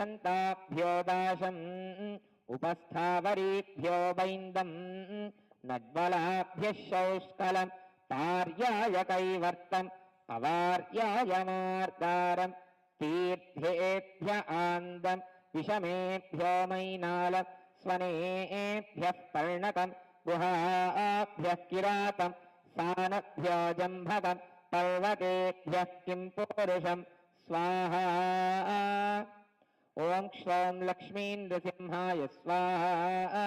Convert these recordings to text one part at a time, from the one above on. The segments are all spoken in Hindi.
ईशन्ताभ्यो दाशम् उपस्थावरीभ्यो बैन्दम् नड्वलाभ्यः शौष्कलम् पार्याय कैवर्तम् अवार्याय मार्गारम् तीर्थेभ्य आन्दम् विषमेभ्यो मैनालम् स्वनेभ्यः पर्णकम् गुहाभ्यः किरातम् सानभ्यो जम्भकम् पर्वतेभ्यः किम् पुरुषम् स्वाहा ॐ श्रौं लक्ष्मीन्द्रसिंहाय स्वाहा।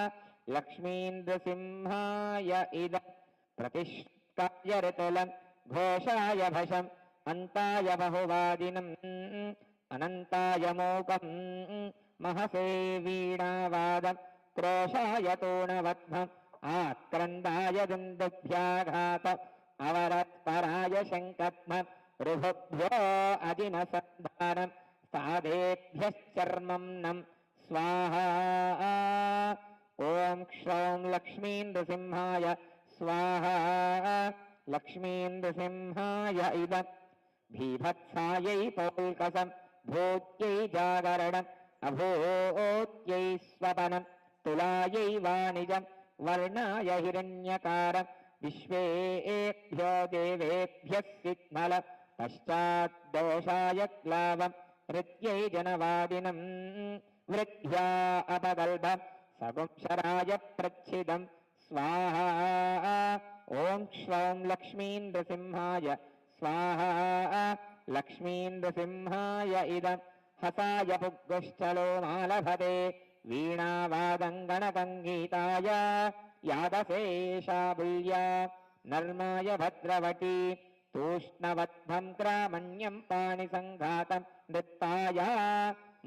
लक्ष्मीन्द्रसिंहाय इदम् प्रतिष्ठाय ऋतुलम् घोषाय भषम् अन्ताय बहुवादिनम् अनन्ताय मोकम् महसे वीणावादम् क्रोशाय तोणवध्मम् आक्रन्दाय दुन्दुभ्याघातम् अवरत्पराय शङ्कत्मम् ऋभुभ्यो अजिनसन्धानम् पादेभ्यश्चर्मम् नम्। स्वाहा। ॐ क्षौं लक्ष्मीन्द्रसिंहाय। स्वाहा। लक्ष्मीन्द्रसिंहाय इदम् भीभत्सायै पौल्कसम् भूत्यै जागरणम्। अभूत्यै स्वपनम्। तुलायै वाणिजम्। वर्णाय हिरण्यकारम्। विश्वेभ्यो देवेभ्यः सिग्मलम् पश्चाद्दोषाय क्लावम्। हृत्यै जनवादिनम् वृद्ध्या अपगल्भम् सगुंशराय प्रच्छिदम् स्वाहा। ॐ श्रौं लक्ष्मीन्द्रसिंहाय। स्वाहा। लक्ष्मीन्द्रसिंहाय इदम् हसाय पुग्गुश्चलो मालभते वीणावादङ्गणकङ्गीताय यादशेषा बुल्या। नर्माय भद्रवटी। तूष्णवद्भं क्रामण्यं नित्ताय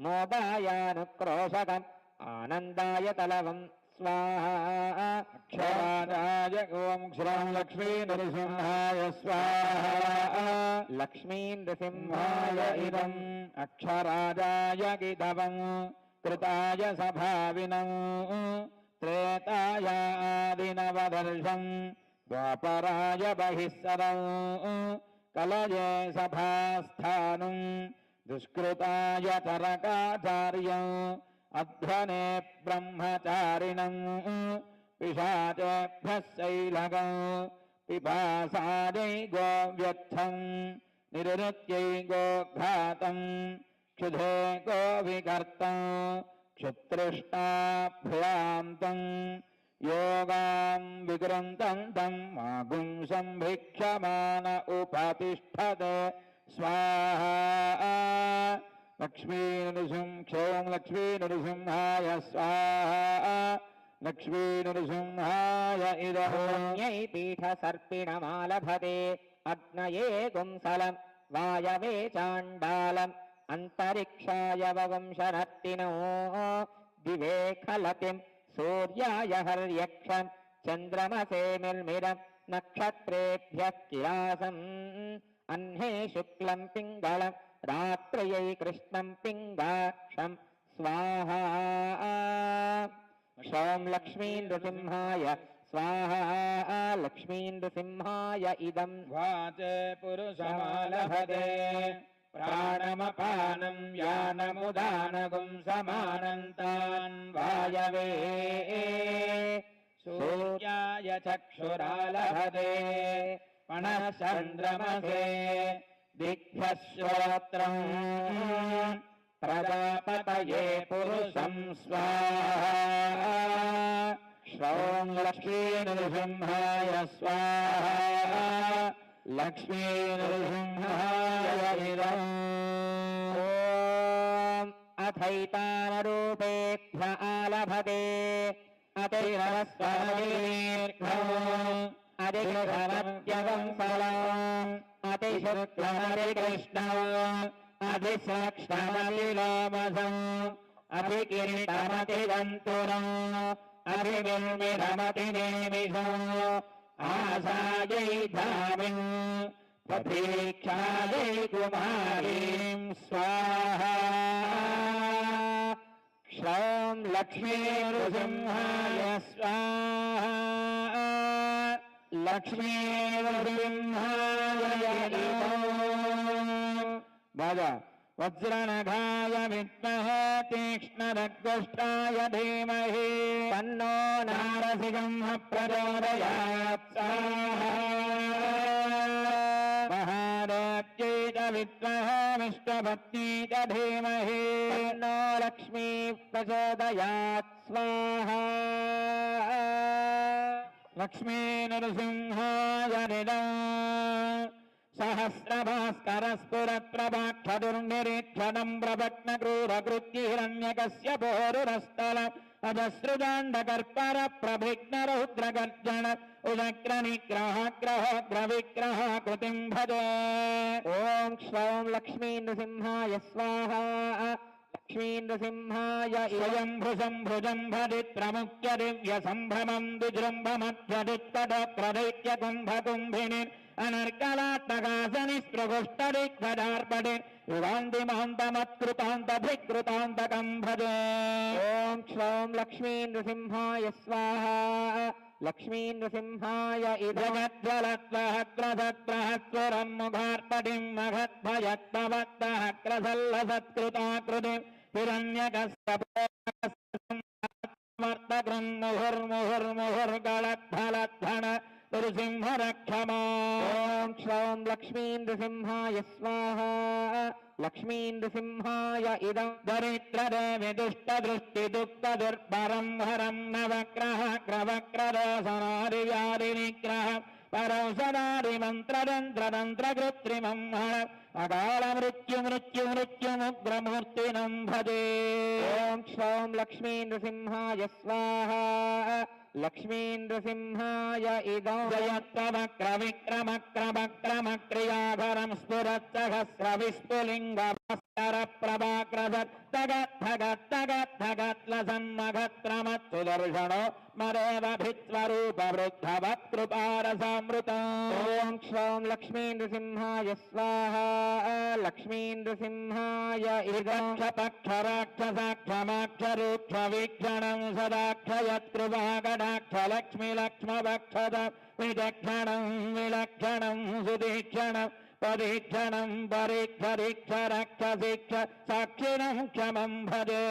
नोदायानुक्रोशतम् आनन्दाय तलवम् स्वाहा। ॐ कों लक्ष्मी नृसिंहाय स्वाहा। लक्ष्मी नृसिंहाय इदम् अक्षराजाय गिधवम् कृताय सभाविनम् त्रेताय आदिनवदर्शम् द्वापराय बहिःसरम् कलये सभास्थानम् दुष्कृताय चरकाचार्यम् अध्वने ब्रह्मचारिणम् पिशाचेभ्यः शैलकम् पिपासायै गोव्यर्थम् निरुत्यै गोघातम् क्षुधे गोविकर्तम् क्षुतृष्टाभ्यान्तम् योगाम् विगृन्तम् तम् मागुंसम् भिक्षमान उपतिष्ठते స్వాహా. లక్ష్మీనృసింహం క్షౌం లక్ష్మీనృసింహాయ స్వాహా. లక్ష్మీనృసింహాయ ఇదోన్యై పీఠ సర్పిణమాలభతే అగ్నయే గుంసలం వాయవే చాండాలం అంతరిక్షాయ వగుంశరత్తినో దివే ఖలతిం సూర్యాయ హర్యక్షం చంద్రమసేమిర్మిరం నక్షత్రేభ్య కిరాసం. अह्ने शुक्लम् पिङ्गलम् रात्र्यै कृष्णम् पिङ्गाक्षम् स्वाहा। क्षौं लक्ष्मीन्द्रसिंहाय स्वाहा। लक्ष्मीन्द्रसिंहाय इदम् वाचे पुरुषमालभते। प्राणमपानम् यानमुदानगुम् समानन्तान् वायवे। सूर्याय चक्षुरालभते। पणः चन्द्रमसे दिग्भ्यः श्रोत्रम् प्रजापतये पुरुषम् स्वाहा श्रौं लक्ष्मीनृसिंहाय स्वाहा लक्ष्मीनृसिंहाय इदम् ॐ अथैतानरूपेभ्य आलभते अतिरस्वदीर्घम् अधिकृतमत्यवंसलम् अतिशुक्लमतिकृष्णम् अधिसक्षमतिलोमसम् अभिकिरीटमतिदन्तुरम् अभिनिर्मिरमतिनेमिषम् आसायै धामिम् प्रतीक्षायै कुमारीम् स्वाहा। क्षौं लक्ष्मीनृसिंहाय स्वाहा। लक्ष्मीनृसिंहाय नमः బాగా वज्रनघाय विद्महे तीक्ष्णरग्गुष्टाय धीमहि। तन्नो नारसिंह प्रचोदयात् महाराज्यै च विद्महे विष्णुपत्नी च धीमहि। तन्नो लक्ष्मी प्रचोदयात् स्वाहा। లక్ష్మీ నరసింహాయనిడ సహస్రభాస్కరస్ఫురప్రభాక్షదుర్నిరీక్షణం ప్రపట్న క్రూరకృత్యిహిరణ్యకస్య పోరురస్థలం అజశ్రుదాండకర్పర ప్రభిఘ్న రౌద్రగర్జన ఉదగ్ర నిగ్రహ గ్రహోగ్ర విగ్రహ కృతిం భజే ఓం శ్రౌం లక్ష్మీ నృసింహాయ స్వాహ भदित्रमुख्य दिव्यसम्भ्रमम् विजृम्भमध्यदित्तडप्रदैत्य कुम्भकुम्भिनि अनर्कलात्तकासनिस्पृगुष्टदिग्गदार्पदे युगान्ति महान्तमत्कृतान्तभिकृतान्तकम् भजे। ॐ श्रौं लक्ष्मी नृसिंहाय स्वाहा। लक्ष्मी नृसिंहाय इदगज्जलत्वहत्रसत्रहस्वरम् मुखार्पटिम् मघद्भयत्तवत्तः क्रसल्लसत्कृताकृतिम् हिरण्यकस्य वर्तकृन् मुहुर्मुहुर्मुहुर्गलद्धलद्धन नृसिंहरक्षमा ॐ श्रौं लक्ष्मी नृसिंहाय स्वाहा लक्ष्मी नृसिंहाय इदं दरिद्रदेवि दुष्टदृष्टिदुःखदुर्भरं हरं नवग्रह ग्रवग्रदसनादिव्यादिनिग्रह परौषधादिमन्त्रदन्त्रदन्त्रकृत्रिमं हर। अकालमृत्यु मृत्यु मृत्युमुग्रमूर्तिनं भजे ॐ श्रौं लक्ष्मी नृसिंहाय स्वाहा लक्ष्मी नृसिंहाय इदं जयत्ववक्रविक्रमक्रमक्रमक्रियाधरं स्फुरत्सहस्रविस्फुलिङ्गमस्तरप्रभाकृतगद्धगद्धगत्लसन्मघत्रमत्सुदर्शनो मरेवभित्स्वरूपवृद्धवत्कृपारसामृता ॐ श्रौं लक्ष्मी नृसिंहाय स्वाहा लक्ष्मी नृसिंहाय इदक्षपक्षराक्षसाक्षमाक्षरूक्षवीक्षणं सदाक्षयत्कृपाकटाक्ष लक्ष्मी लक्ष्मभक्षद பரீட்சணம் பரீட்சரீட்ச ரக்ஷசீட்ச சாட்சிணம் க்ஷமம் பதே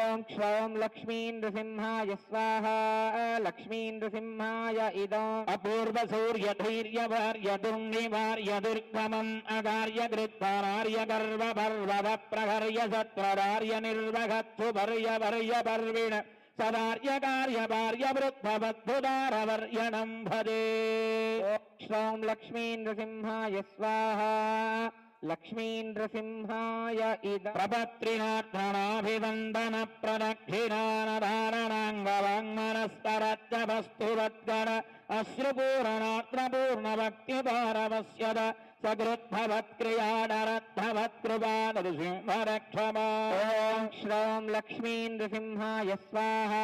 ஓம் ஸ்வம் லக்ஷ்மீந்திரசிம்ஹாய ஸ்வாஹா லக்ஷ்மீந்திரசிம்ஹாய இதம் அபூர்வ சூரிய தைரிய வாரிய துர்நிவாரிய துர்க்கமம் அகாரிய கிருத்வாரிய கர்வ பர்வவ பிரகரிய சத்ரவாரிய நிர்வகத்து பர்ய பர்ய பர்விண சதாரிய காரிய பாரிய விருத்பவத்துதாரவர்யணம் பதே ॐ श्रौं लक्ष्मी नृसिंहाय स्वाहा लक्ष्मी नृसिंहाय इद प्रपत्रिनार्थणाभिवन्दन प्रदक्षिणानधारणाङ्गवाङ्मनस्तरच्च वस्तुवद्गण अश्रुपूर्णात्रपूर्णभक्तिभारवस्यद सकृद्भवत्क्रियाडरद्धवत्कृपादृसिंहरक्षमा ॐ श्रौं लक्ष्मी नृसिंहाय स्वाहा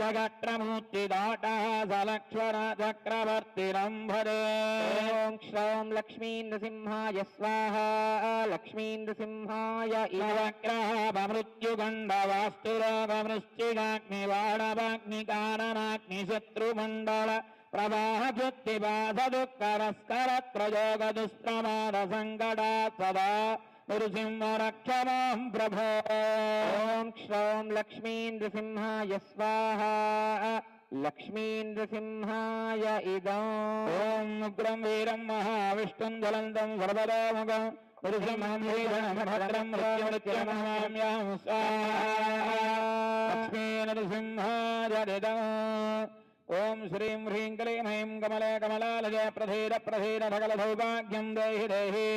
मघत्रयूधभक्तसञ्चलद्धदासटालग जगत्रमूर्तिदाटः सलक्ष्मण चक्रवर्तिरं भरे ॐ श्रौं लक्ष्मी नृसिंहाय स्वाहा लक्ष्मी नृसिंहाय इवग्रहमृत्युगण्डवास्तुरोगमृश्चिगाग्निवाणवाग्निकाननाग्निशत्रुमण्डल प्रवाहभृत्तिबाधदुःखरस्करत्रयोगदुष्प्रमादसङ्कटा सदा నృసింహరక్షమాం ప్రభో ఓం శ్రౌం లక్ష్మీంద్రసింహాయ స్వాహ లక్ష్మీంద్రసింహాయ ఇదం ఓం ఉగ్రం వీరం మహావిష్ణుం జ్వలంతం వరదరాముగం ఓం శ్రీం హ్రీం కలీం హైం కమలే కమలాలయ ప్రధీర ప్రధీర సకల సౌభాగ్యం దేహి దేహి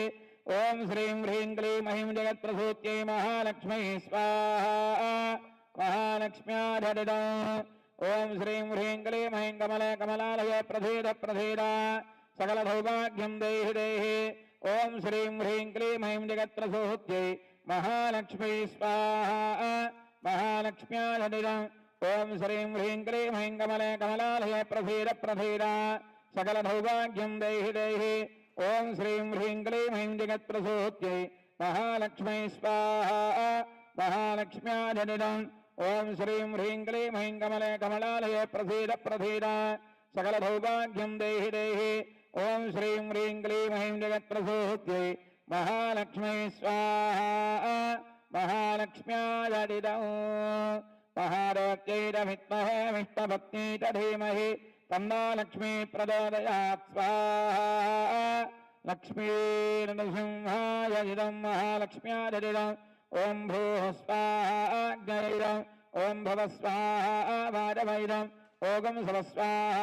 ఓం శ్రీం హ్రీం క్లీం ఐం జగత్ప్రసూత్యై మహాలక్ష్మై స్వాహా మహాలక్ష్మ్యాఢ ఓం శ్రీం హ్రీం క్లీం ఐం కమల కమలాలయ ప్రధేద ప్రధేద. సకల సౌభాగ్యం దేహి దేహి. ఓం శ్రీం హ్రీం క్లీం ఐం జగత్ప్రసూత్యై మహాలక్ష్మై స్వాహా మహాలక్ష్మ్యాఢ ఓం శ్రీం హ్రీం క్లీం ఐం కమల కమలాలయ ప్రధేద ప్రధేద. సకల సౌభాగ్యం దేహి దేహి. ॐ श्रीं ह्रीं क्लीं ऐं जगत्प्रसूत्यै महालक्ष्मै स्वाहा महालक्ष्म्याजनिदम् ॐ श्रीं ह्रीं क्लीं ऐं कमले कमलालये प्रसीद प्रसीद सकलभौभाग्यं देहि देहि। ॐ श्रीं ह्रीं क्लीं ऐं కన్నాలక్ష్మీ ప్రదాదయాత్ స్వాహ. లక్ష్మీ నృసింహాయ ఇదం మహాలక్ష్మ్యాదిదం. ఓం భూ స్వాహాగ్నైరం ఓం భవ స్వాహ వారవైరం ఓగం సవస్వాహ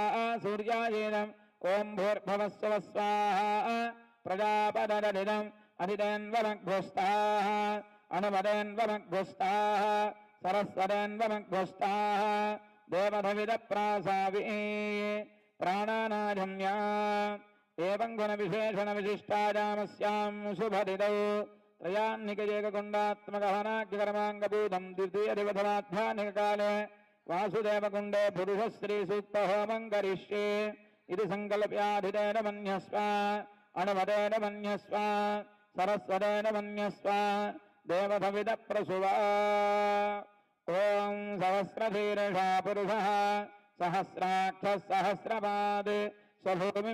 సూర్యాయేనం ఓం భూర్భవ స్వస్వాహ ప్రజాపదరిదం అధిదన్వమగ్భుస్తాహ అనుమదన్వమగ్భుస్తాహ సరస్వదన్వమగ్భుస్తాహ सूर्यायेदम् ॐ भूर्भवस्व स्वाहा प्रजापददिदम् अधिदेन्वमग्भुस्ताः अनुमदेन्वमग्भुस्ताः सरस्वदेन्वमग्भुस्ताः देवधविदप्रासावि प्राणानाजन्या एवं गुणविशेषणविशिष्टायामस्यां शुभदिदौ त्रयान्निकजेककुण्डात्मकहनाख्यकर्माङ्गभूतं द्वितीयदिवधमाध्यात्मिककाले वासुदेवकुण्डे पुरुषश्रीसूक्तहोमं करिष्ये इति सङ्कल्प्याधितेन मन्यस्व अणुमदेन मन्यस्व सरस्वतेन मन्यस्व देवधविदप्रसुवा ఓం సహస్రధీర్షా పురుష సహస్రాక్ష సహస్రపాద్ స్వభూమి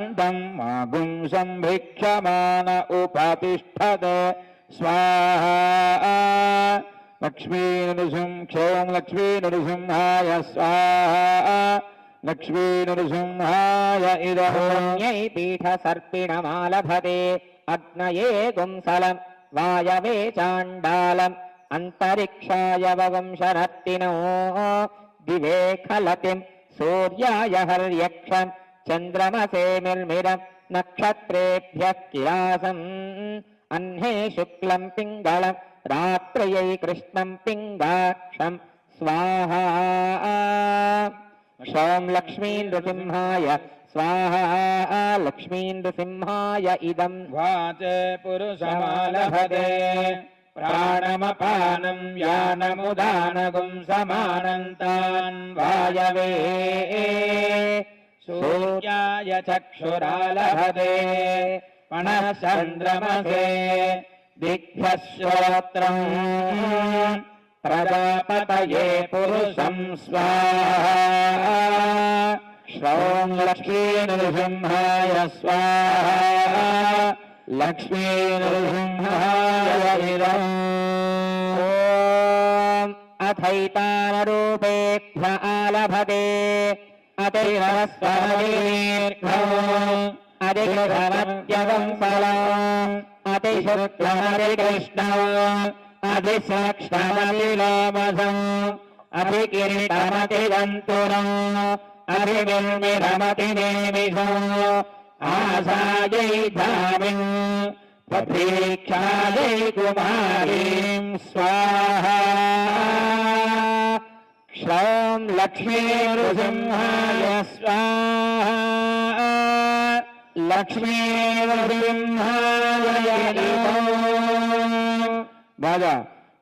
मागुं सम्भिक्षमान उपतिष्ठत स्वाहा लक्ष्मीनृसिंह क्षोम लक्ष्मीनृसिंहाय स्वाहा लक्ष्मीनृसिंहाय इदः यै पीठसर्पिणमालभते अग्नये गुंसलम् वायवे चाण्डालम् अन्तरिक्षाय वंशरत्तिनो दिवे खलतिम् सूर्याय हर्यक्षम् चन्द्रमसे मिर्मिर नक्षत्रेभ्यः किरासम् अह्ने शुक्लम् पिङ्गळ रात्रयै कृष्णम् पिङ्गाक्षम् स्वाहा। षौम् लक्ष्मीन्द्रसिंहाय स्वाहा। लक्ष्मीन्द्रसिंहाय इदम् वाचे पुरुषमालभदे प्राणमपानम् यानमुदानगुम् समानन्तान् वायवे। सूर्याय चक्षुरालभते पणः चन्द्रमसे दिग्भ्यः श्रोत्रम् प्रजापतये पुरुषं स्वाहा। श्रौं लक्ष्मीनृसिंहाय स्वाहा। लक्ष्मीनृसिंहाय ॐ अथैतानरूपेभ्य आलभते। अतिरस्वदीर्घम् अधिकृतमत्यवंसलम् अतिशुक्लमतिकृष्णम् अधिसक्षमतिलोमसम् अभिकिरीटमतिदन्तुरम् अभिनिर्मिरमतिनेमिषम् आसायै धामिम् प्रतीक्षायै कुमारीम् स्वाहा क्षौं लक्ष्मीनृसिंहाय स्वाहा लक्ष्मीनृसिंहाय राजा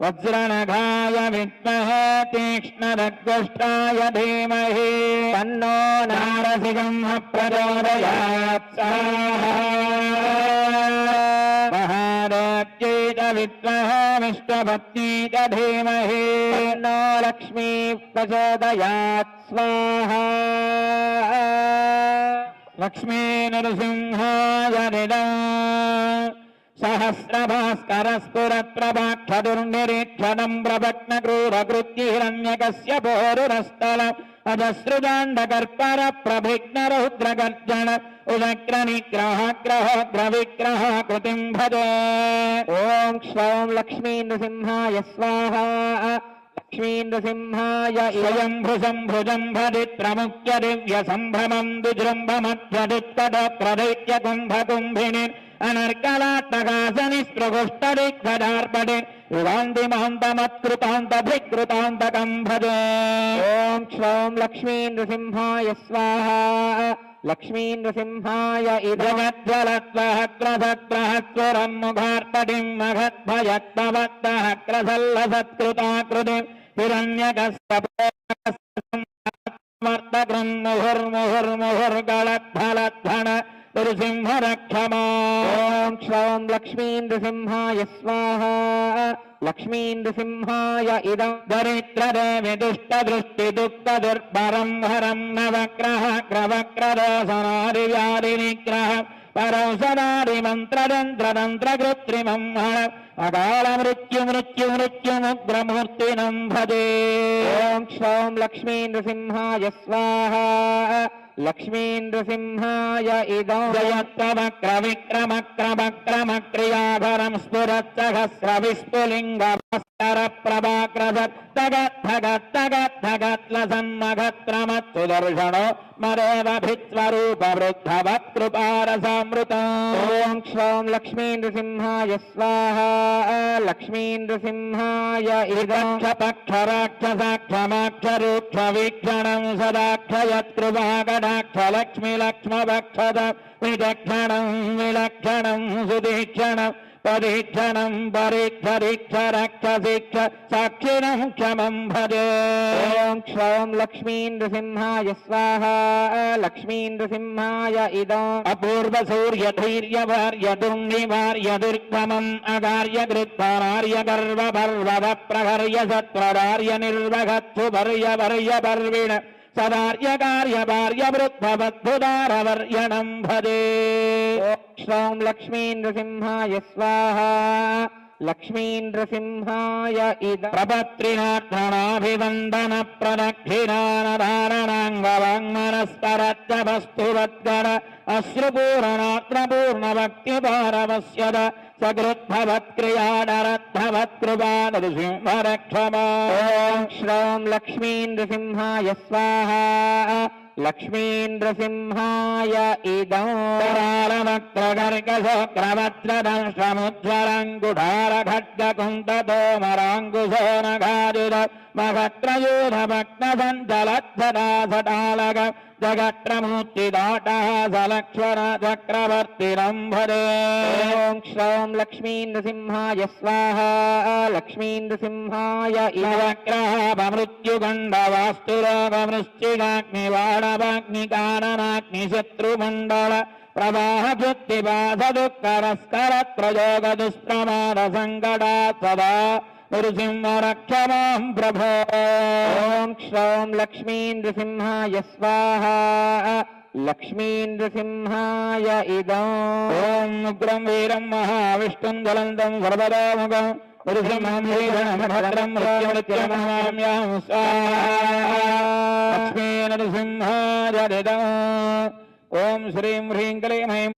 वज्रनघाय विद्महे तीक्ष्णरग्गष्टाय धीमहि तन्नो नारसिंह प्रचोदयात् स्वाहा विद्महे विष्णुपत्नी च धीमहि तन्नो लक्ष्मी प्रचोदयात् स्वाहा। लक्ष्मीनृसिंहाय निदम् सहस्रभास्करस्फुरप्रभाक्षदुर्निरीक्षणम् प्रभग्नक्रूरकृत्यहिरण्यकस्य अजसृदाण्डकर्पर प्रभिघ्नरौद्रगर्जन उदग्रनिग्रहग्रहोग्रविग्रह कृतिम् भजे ॐ क्षौं लक्ष्मी नृसिंहाय स्वाहा। लक्ष्मी नृसिंहाय इयम् स्वयम्भुसम्भुजम् भदित्रमुख्य दिव्यसम्भ्रमम् विजृम्भमध्यदित्तदप्रदैत्य कुम्भकुम्भिनि अनर्कलाट्टकासनिस्पृगुष्टदिग्गदार्पणे అనర్కలాట్టకాశనిస్పృగుష్టదిగ్ధడార్పడే యుగాంతి మహంతమత్కృతాంత భికృతాంతకం భజే ఓం క్షౌం లక్ష్మీ నృసింహాయ స్వాహ లక్ష్మీ నృసింహాయ ఇదమజ్వలత్వహగ్రసత్రహస్వరం ముఖార్పటిం మహద్భయత్తవత్తహగ్రసల్లసత్కృతాకృతిం नृसिंह रक्षमा ॐ क्षौं लक्ष्मी नृसिंहाय स्वाहा। लक्ष्मी नृसिंहाय इदम् दरिद्रदेवि नवग्रह परौसनादिमन्त्रदन्त्रदन्त्रकृत्रिमम् हर अकाल मृत्यु मृत्यु मृत्युमुग्रमूर्तिनम् भजे। ॐ क्षौं लक्ष्मी नृसिंहाय स्वाहा। लक्ष्मी नृसिंहाय इदम् जयत्तवक्रविक्रमक्रमक्रमक्रियाभरम् स्फुरत्सहस्रविस्फुलिङ्गभस्कर प्रभाकृतगद्धगद्धगद्धगत्लसन्मघत्रमत् सुदर्शनो मदेव भित्स्वरूपवृद्धवत् कृपारसामृतम् ॐ क्षौं लक्ष्मी नृसिंहाय स्वाहा लक्ष्मी नृसिंहाय इदम् पक्षराक्षसाक्षमाक्षरूक्षवीक्षणम् सदाक्षयत्कृपाकटाक्षलक्ष्मीलक्ष्मभक्षद विचक्षणम् विलक्षणम् सुदीक्षणम् பரீட்சணம் பரீட்சரீட்சரக்ஷசீட்ச சாட்சிணம் க்ஷமம் பஜே ஓம் க்ஷௌம் லக்ஷ்மீந்திரசிம்ஹாய ஸ்வாஹா லக்ஷ்மீந்திரசிம்ஹாய இதம் அபூர்வ சூரிய தைரிய வாரிய துர்நிவாரிய துர்க்கமம் அகாரிய கிருத்தாராரிய கர்வ பர்வவ பிரகரிய சத்ரதாரிய நிர்வகத்து வரிய வரிய பர்விண वर्य पर्विण सदार्यकार्यभार्यवृद्धवद्धुदारवर्यणम् भजे श्रौं लक्ष्मीन्द्रसिंहाय स्वाहा लक्ष्मीन्द्रसिंहाय इद प्रपत्रिनाथनाभिवन्दन प्रदक्षिणानधारणाङ्गवाङ्मनस्परच्च वस्तुवद्गण अश्रुपूर्णनात्रपूर्णभक्तिभारवस्यद सकृद्भवत्क्रियाडरद्धवत्कृपा नृसिंहरक्षमा ॐ श्रौं लक्ष्मीन्द्रसिंहाय स्वाहा। लक्ष्मीन्द्रसिंहाय इदम् करालवक्रकर्कशोक्रवज्रदंशमुज्ज्वलङ्कुढारखड्गकुन्ततोमराङ्कुशोनघाजुर मघत्रयूधभक्तसञ्चलद्धदासटालग जगत्रमूर्तिदाटः सलक्ष्मण चक्रवर्तिरम् भरे ॐ श्रौं लक्ष्मीन्द्रसिंहाय स्वाहा लक्ष्मीन्द्रसिंहाय इद नवग्रहमृत्युगण्डवास्तुरोगमृश्चिगाग्निवाणवाग्निकाननाग्निशत्रुमण्डल प्रवाहभृत्तिवासदुःखरस्करत्रयोगदुष्प्रमादसङ्कटा सदा నృసింహరక్షమాం ప్రభో ఓం క్షౌం లక్ష్మీంద్రసింహాయ స్వాహ లక్ష్మీంద్రసింహాయ ఇదం ఓం ఉగ్రం వీరం మహావిష్ణుం జలంతం వరదరాముగం లక్ష్మీ నరసింహాయ ఓం శ్రీం హ్రీం కలీం